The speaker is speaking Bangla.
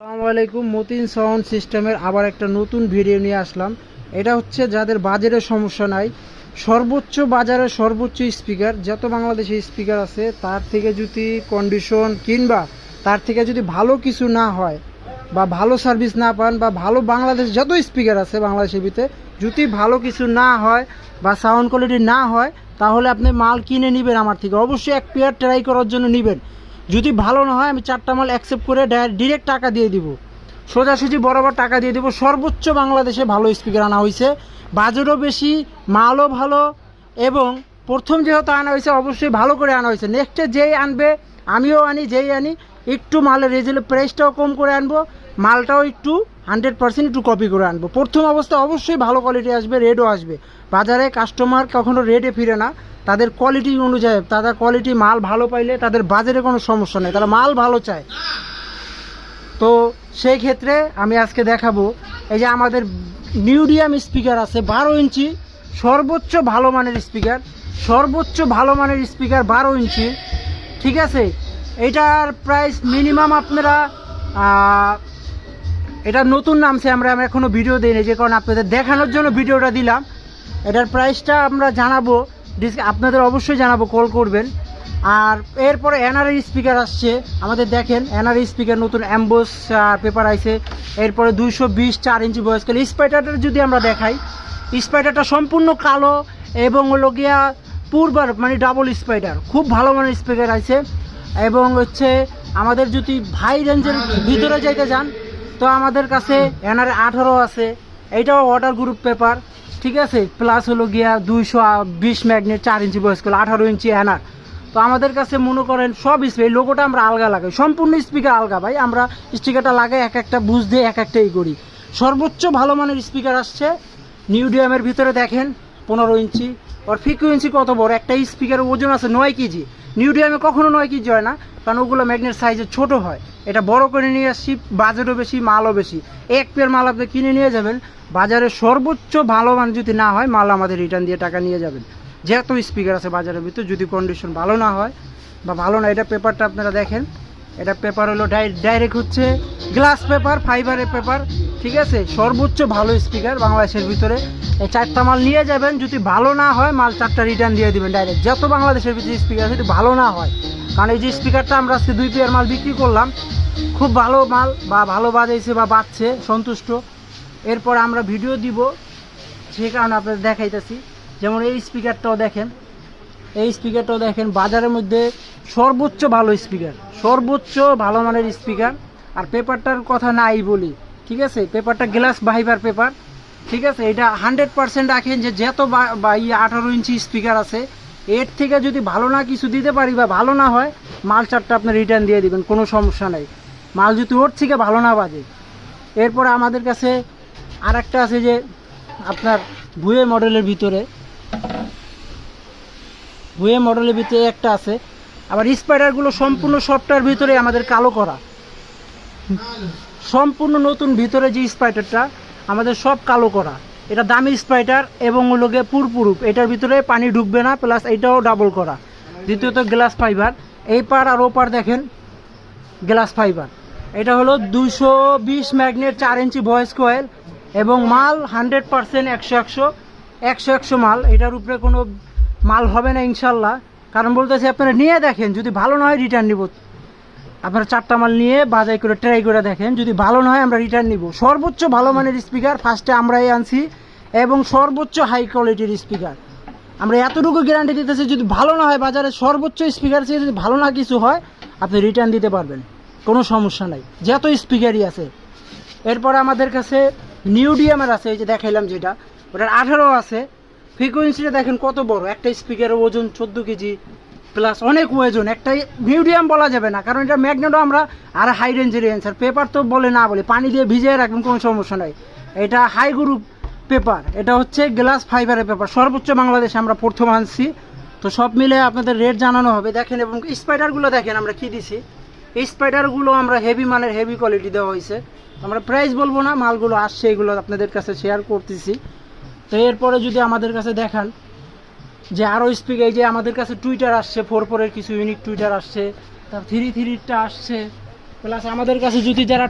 আসসালামু আলাইকুম, মতিন সাউন্ড সিস্টেমের আবার একটা নতুন ভিডিও নিয়ে আসলাম। এটা হচ্ছে যাদের বাজারের সমস্যা নাই, সর্বোচ্চ বাজারে সর্বোচ্চ স্পিকার, যত বাংলাদেশে স্পিকার আছে, তার থেকে যদি কন্ডিশন কিংবা তার থেকে যদি ভালো কিছু না হয় বা ভালো সার্ভিস না পান বা ভালো বাংলাদেশ যত স্পিকার আছে বাংলাদেশের ভিতরে, যদি ভালো কিছু না হয় বা সাউন্ড কোয়ালিটি না হয়, তাহলে আপনি মাল কিনে নেবেন আমার থেকে। অবশ্যই এক পেয়ার ট্রাই করার জন্য নেবেন। যদি ভালো না হয়, আমি চারটা মাল অ্যাকসেপ্ট করে ডিরেক্ট টাকা দিয়ে দিব। সোজাসুজি বরাবর টাকা দিয়ে দিব। সর্বোচ্চ বাংলাদেশে ভালো স্পিকার আনা হয়েছে বাজেটও বেশি, মালও ভালো এবং প্রথম যেহেতু আনা হয়েছে অবশ্যই ভালো করে আনা হয়েছে নেক্সটে যেই আনবে, আমিও আনি, যেই আনি, একটু মালের রেজেল প্রাইসটাও কম করে আনব। মালটাও একটু হান্ড্রেড পার্সেন্ট একটু কপি করে আনব। প্রথম অবস্থায় অবশ্যই ভালো কোয়ালিটি আসবে রেডও আসবে। বাজারে কাস্টমার কখনো রেডে ফিরে না। তাদের কোয়ালিটি অনুযায়ী, তাদের কোয়ালিটি মাল ভালো পাইলে তাদের বাজারে কোনো সমস্যা নেই। তারা মাল ভালো চায়। তো সেই ক্ষেত্রে আমি আজকে দেখাবো, এই যে আমাদের মিউডিয়াম স্পিকার আছে বারো ইঞ্চি, সর্বোচ্চ ভালো মানের স্পিকার সর্বোচ্চ ভালো মানের স্পিকার বারো ইঞ্চি। ঠিক আছে? এটার প্রাইস মিনিমাম আপনারা এটা নতুন নামছে, আমরা এখনও ভিডিও দিইনি, যে কারণে আপনাদের দেখানোর জন্য ভিডিওটা দিলাম। এটার প্রাইসটা আমরা জানাব আপনাদের অবশ্যই জানাব কল করবেন। আর এরপরে এনআরএ স্পিকার আসছে, আমাদের দেখেন এনআরএ স্পিকার নতুন অ্যাম্বোস পেপার আইছে। এরপরে দুইশো বিশ চার ইঞ্চি বয়স্কাল স্পাইটারটা যদি আমরা দেখাই স্পাইটারটা সম্পূর্ণ কালো এবং হলো গিয়া পূর্বার মানে ডাবল স্পাইডার খুব ভালো মানের স্পিকার আছে এবং হচ্ছে আমাদের যদি ভাই রেঞ্জের ভিতরে যাইতে যান তো আমাদের কাছে এনার আঠারো আছে। এইটাও ওয়াটার গ্রুপ পেপার ঠিক আছে? প্লাস হলো গিয়া দুইশো বিশ ম্যাগনেট চার ইঞ্চি বয়স্ক আঠারো ইঞ্চি এনার তো আমাদের কাছে মনে করেন সব স্পিকার লোগোটা আমরা আলগা লাগাই। সম্পূর্ণ স্পিকার আলগা ভাই। আমরা স্টিকারটা লাগাই, এক একটা বুঝ দিয়ে এক একটাই করি। সর্বোচ্চ ভালো মানের স্পিকার আসছে। নিউডিয়ামের ভিতরে দেখেন, পনেরো ইঞ্চি ওর ফ্রিকুয়েন্সি কত বড়? একটা স্পিকারের ওজন আছে নয় কেজি। নিউডিয়ামে কখনো নয় কিছু হয় না, কারণ ওগুলো ম্যাগনেট সাইজে ছোট হয়। এটা বড় করে নিয়ে আসছি বাজারও বেশি, মালও বেশি। এক পেয়ার মাল আপনি কিনে নিয়ে যাবেন, বাজারে সর্বোচ্চ ভালো মান যদি না হয়, মাল আমাদের রিটার্ন দিয়ে টাকা নিয়ে যাবেন। যেহেতু স্পিকার আছে বাজারের ভিতরে, যদি কন্ডিশন ভালো না হয় বা ভালো না, এটা পেপারটা আপনারা দেখেন। এটা পেপার হলো ডাইরেক্ট হচ্ছে গ্লাস পেপার ফাইবারের পেপার ঠিক আছে? সর্বোচ্চ ভালো স্পিকার বাংলাদেশের ভিতরে। এই চারটা মাল নিয়ে যাবেন, যদি ভালো না হয়, মাল চারটা রিটার্ন দিয়ে দিবেন ডাইরেক্ট যত বাংলাদেশের ভিতরে স্পিকার যদি ভালো না হয়। কারণ এই যে স্পিকারটা আমরা আজকে দুই পেয়ার মাল বিক্রি করলাম, খুব ভালো মাল বা ভালো বাজাইছে বা বাজছে সন্তুষ্ট। এরপর আমরা ভিডিও দিব, সে কারণে আপনাদের দেখাইতেছি। যেমন এই স্পিকারটাও দেখেন, এই স্পিকারটাও দেখেন, বাজারের মধ্যে সর্বোচ্চ ভালো স্পিকার সর্বোচ্চ ভালো মানের স্পিকার আর পেপারটার কথা নাই বলি, ঠিক আছে? পেপারটা গ্লাস ভাইবার পেপার ঠিক আছে? এটা হান্ড্রেড পার্সেন্ট রাখেন যে যত আঠারো ইঞ্চি স্পিকার আছে, এর থেকে যদি ভালো না কিছু দিতে পারি বা ভালো না হয়, মাল চারটা আপনি রিটার্ন দিয়ে দিবেন, কোনো সমস্যা নেই। মাল যদি ওর থেকে ভালো না বাজে, এরপরে আমাদের কাছে আর একটা আছে যে আপনার ভুয়ে মডেলের ভিতরে ভুয়ে মডেলের ভিতরে একটা আছে আবার স্পাইডারগুলো সম্পূর্ণ সফটওয়্যার ভিতরে আমাদের কালো করা। সম্পূর্ণ নতুন ভিতরে যে স্পাইডারটা, আমাদের সব কালো করা। এটা দামি স্পাইডার এবং লোকে পুরপুরুপ এটার ভিতরে পানি ঢুকবে না, প্লাস এটাও ডাবল করা। দ্বিতীয়ত গ্লাস ফাইবার এই পার আর ও পার দেখেন গ্লাস ফাইবার এটা হলো দুশো বিশ ম্যাগনেট চার ইঞ্চি ভয়েস কোয়েল এবং মাল হান্ড্রেড পার্সেন্ট একশো একশো একশো একশো মাল। এটার উপরে কোনো মাল হবে না ইনশাল্লাহ। কারণ বলতেছে, আপনারা নিয়ে দেখেন, যদি ভালো না হয় রিটার্ন নিব। আপনারা চারটা মাল নিয়ে বাজাই করে ট্রাই করে দেখেন, যদি ভালো না হয় আমরা রিটার্ন নিব। সর্বোচ্চ ভালো মানের স্পিকার ফার্স্টে আমরাই আনছি, এবং সর্বোচ্চ হাই কোয়ালিটির স্পিকার আমরা এতটুকু গ্যারান্টি দিতেছি, যদি ভালো না হয় বাজারে সর্বোচ্চ স্পিকার চেয়ে যদি ভালো না কিছু হয়, আপনি রিটার্ন দিতে পারবেন। কোনো সমস্যা নাই। যত স্পিকারই আছে। এরপরে আমাদের কাছে নিউডিয়ামের আছে, এই যে দেখাইলাম যেটা, ওটার আঠারো আছে। ফ্রিকোয়েন্সিটা দেখেন কত বড়? একটা স্পিকারের ওজন চোদ্দ কেজি প্লাস অনেক ওজন। একটা মিউডিয়াম বলা যাবে না, কারণ এটা ম্যাগনেটও আমরা আর হাই রেঞ্জের অ্যান্সার পেপার তো বলে না বলে, পানি দিয়ে ভিজিয়ে রাখবেন, কোনো সমস্যা নাই। এটা হাই গ্রুপ পেপার এটা হচ্ছে গ্লাস ফাইবারের পেপার সর্বোচ্চ বাংলাদেশে আমরা প্রথম আনছি। তো সব মিলে আপনাদের রেট জানানো হবে। দেখেন, এবং স্পাইডারগুলো দেখেন আমরা কি দিছি। এই স্পাইডারগুলো আমরা হেভি মানের হেভি কোয়ালিটি দেওয়া হয়েছে। আমরা প্রাইস বলব না, মালগুলো আসছে, এগুলো আপনাদের কাছে শেয়ার করতেছি। তো এরপরে যদি আমাদের কাছে দেখান যে আরও স্পিক এই যে আমাদের কাছে টুইটার আসছে ফোর ফোরের কিছু ইউনিক টুইটার আসছে তার থ্রি থ্রিটা আসছে প্লাস আমাদের কাছে যদি যারা